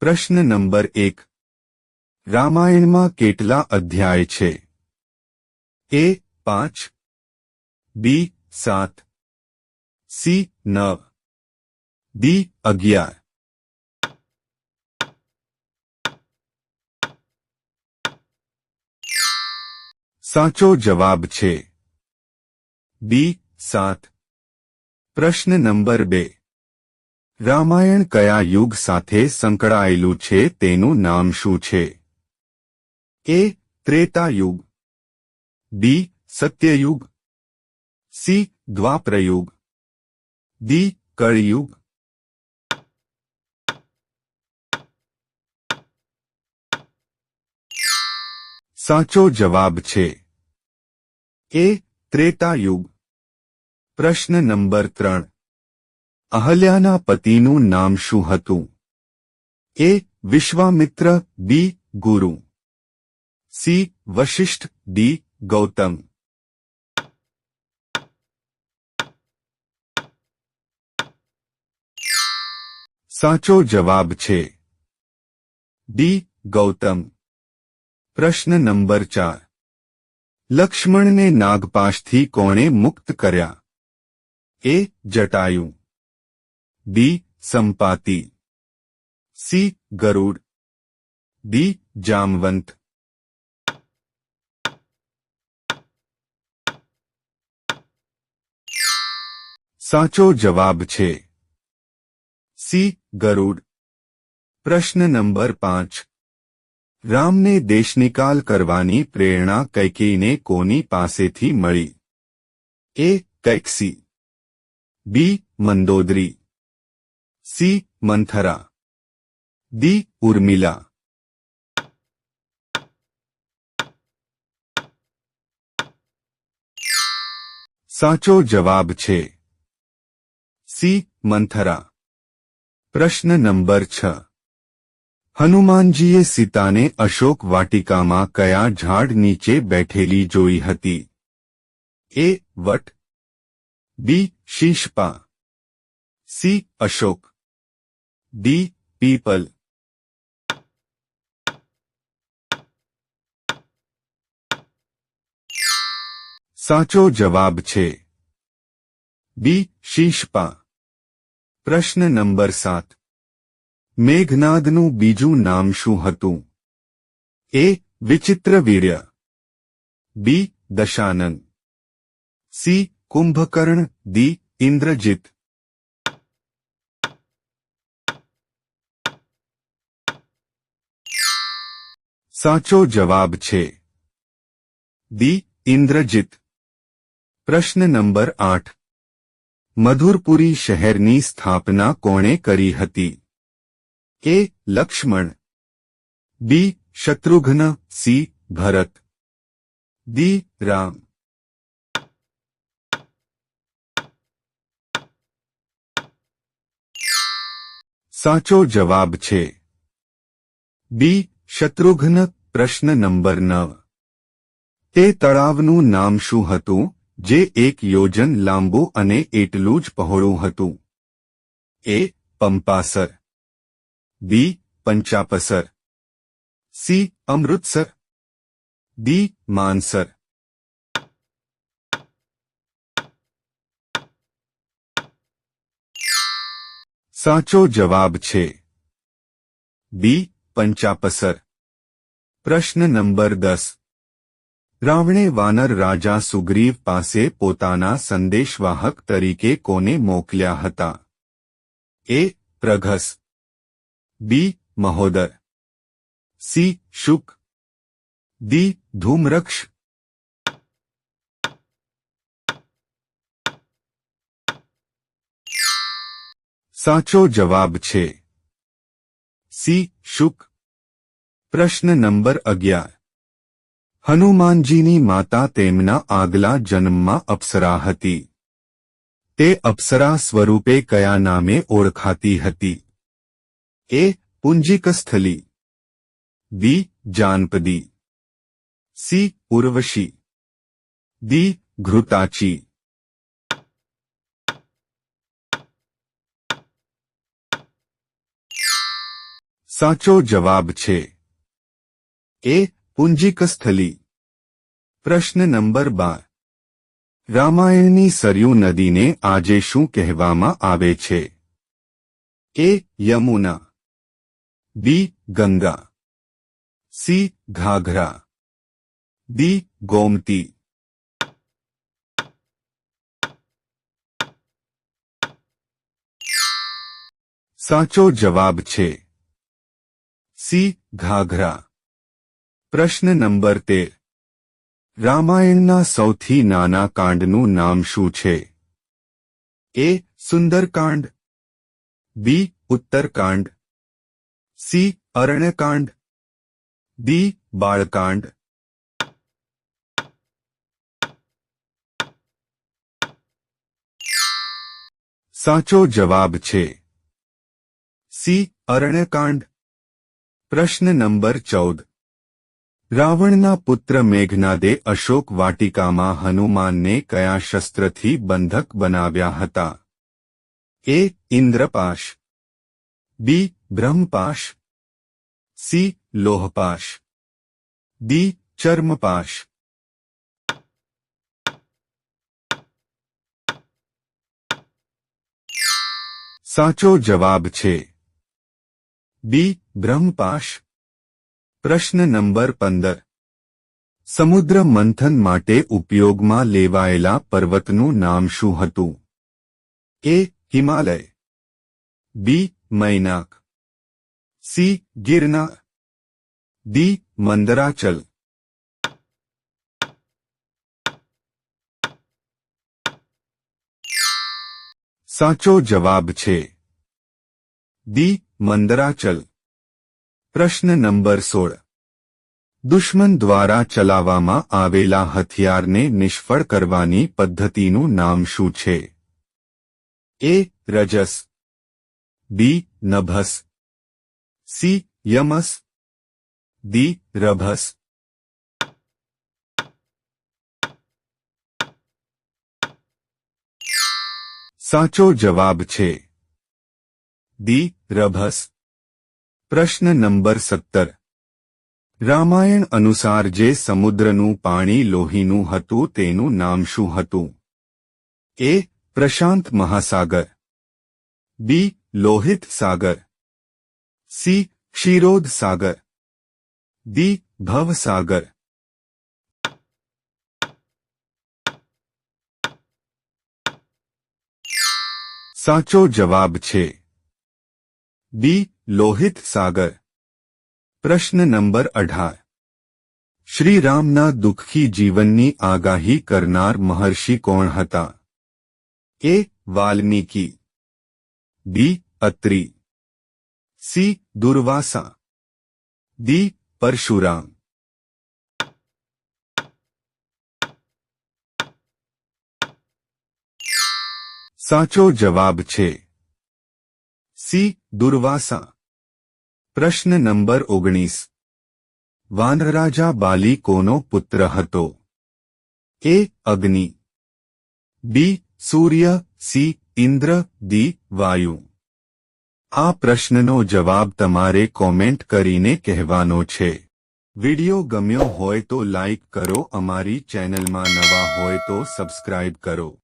પ્રશ્ન નંબર એક. રામાયણમાં કેટલા અધ્યાય છે? એ પાંચ, બી સાત, સી નવ, ડી અગિયાર. સાચો જવાબ છે. બી સાત. પ્રશ્ન નંબર બે. રામાયણ કયા યુગ સાથે સંકળાયેલું છે તેનું નામ શું છે? એ ત્રેતા યુગ બી, સત્યયુગ. સી, દ્વાપરયુગ. ડી, કળયુગ. સાચો જવાબ છે. એ ત્રેતા યુગ પ્રશ્ન નંબર ત્રણ. અહલ્યાના પતિનું નામ શું હતું? A Vishwamitra B Guru. C Vashishtha D Gautam. સાચો જવાબ છે ડી ગૌતમ. પ્રશ્ન નંબર ચાર. લક્ષ્મણને નાગપાશથી કોણે મુક્ત કર્યા? A Jatayu. B Sampati C Garud D Jamwant સાચો જવાબ છે. સી ગરુડ પ્રશ્ન નંબર પાંચ. રામને દેશનિકાલ કરવાની પ્રેરણા કૈકેયીને કોની પાસેથી મળી? A Kaikasi B Mandodari. C Manthara D Urmila સાચો જવાબ છે સી મંથરા પ્રશ્ન નંબર છ હનુમાનજીએ સીતાને અશોક વાટિકામાં કયા ઝાડ નીચે બેઠેલી જોઈ હતી એ વટ બી શીશપા સી અશોક ડી People સાચો જવાબ છે. બી શીશપા પ્રશ્ન નંબર સાત. મેઘનાદનું બીજું નામ શું હતું? એ વિચિત્ર વીર્ય. બી દશાનંદ. સી કુંભકર્ણ દી ઇન્દ્રજીત. સાચો જવાબ છે દી ઇન્દ્રજીત પ્રશ્ન નંબર આઠ મધુરપુરી શહેરની સ્થાપના કોણે કરી હતી A Lakshman B Shatrughan C Bharat D Ram સાચો જવાબ છે બી શત્રુઘ્ન, પ્રશ્ન નંબર નવ. તે તળાવનું નામ શું હતું, જે એક યોજન લાંબુ અને એટલું જ પહોળું હતું? A, Pampasar. B, Panchapsar. C, Amritsar. D, Mansar. સાચો જવાબ છે. બી પંચાપસર. પ્રશ્ન નંબર દસ. રાવણે વાનર રાજા સુગ્રીવ પાસે પોતાના સંદેશવાહક તરીકે કોને મોકલ્યા હતા? A. Praghas. B. Mahodar. C. Shuk. D Dhumraksh. સાચો જવાબ છે. સી શુક પ્રશ્ન નંબર અગિયાર હનુમાનજીની માતા તેમના આગલા જન્મમાં અપ્સરા હતી તે અપ્સરા સ્વરૂપે કયા નામે ઓળખાતી હતી એ પુંજિકસ્થલી બી જાનપદી સી ઉર્વશી દી ઘૃતાચી સાચો જવાબ છે. એ, પુંજીકસ્થલી. પ્રશ્ન નંબર બાર. રામાયણની સરયુ નદીને આજે શું કહેવામાં આવે છે? A, Yamuna. B, Ganga. C, Ghaghara. D, Gomti. સાચો જવાબ છે. સી ઘાઘરા પ્રશ્ન નંબર તેર રામાયણના સૌથી નાના કાંડનું નામ શું છે A Sundarkand B Uttarkand C Aranyakand D Balkand સાચો જવાબ છે સી અરણ્યકાંડ પ્રશ્ન નંબર ચૌદ. રાવણના પુત્ર મેઘનાદે અશોક વાટિકામાં હનુમાનને કયા શસ્ત્રથી બંધક બનાવ્યા હતા? એ, ઇન્દ્રપાશ. બી, બ્રહ્મપાશ. સી, લોહપાશ. ડી, ચર્મપાશ. સાચો જવાબ છે. બી બ્રહ્મપાશ. પ્રશ્ન નંબર પંદર. સમુદ્ર મંથન માટે ઉપયોગમાં લેવાયેલા પર્વતનું નામ શું હતું? A, Himalaya. B, Mainak. C, Girnar. D, Mandarachal. સાચો જવાબ છે. દી મંદરાચલ. પ્રશ્ન નંબર સોળ દુશ્મન દ્વારા ચલાવવામાં આવેલા હથિયારને નિષ્ફળ કરવાની પદ્ધતિનું નામ શું છે એ રજસ બી નભસ સી યમસ દી રભસ સાચો જવાબ છે દી રભસ પ્રશ્ન નંબર સત્તર. રામાયણ અનુસાર જે સમુદ્રનું પાણી લોહીનું હતું તેનું નામ શું હતું? એ, પ્રશાંત મહાસાગર. બી, લોહિત સાગર. સી, ક્ષીરોદ સાગર. દી ભવસાગર સાચો જવાબ છે. બી લોહિત સાગર પ્રશ્ન નંબર અઢાર શ્રીરામના દુઃખી જીવનની આગાહી કરનાર મહર્ષિ કોણ હતા A Valmiki B Atri C Durvasa D Parshuram સાચો જવાબ છે સી દુર્વાસા પ્રશ્ન નંબર ઓગણીસ. વાનરાજા બાલી કોનો પુત્ર હતો? એ અગ્નિ. બી સૂર્ય, સી ઇન્દ્ર દી વાયુ. આ પ્રશ્નનો જવાબ તમારે કોમેન્ટ કરીને કહેવાનો છે. વિડિયો ગમ્યો હોય તો લાઇક કરો, અમારી ચેનલમાં નવા હોય તો સબસ્ક્રાઇબ કરો.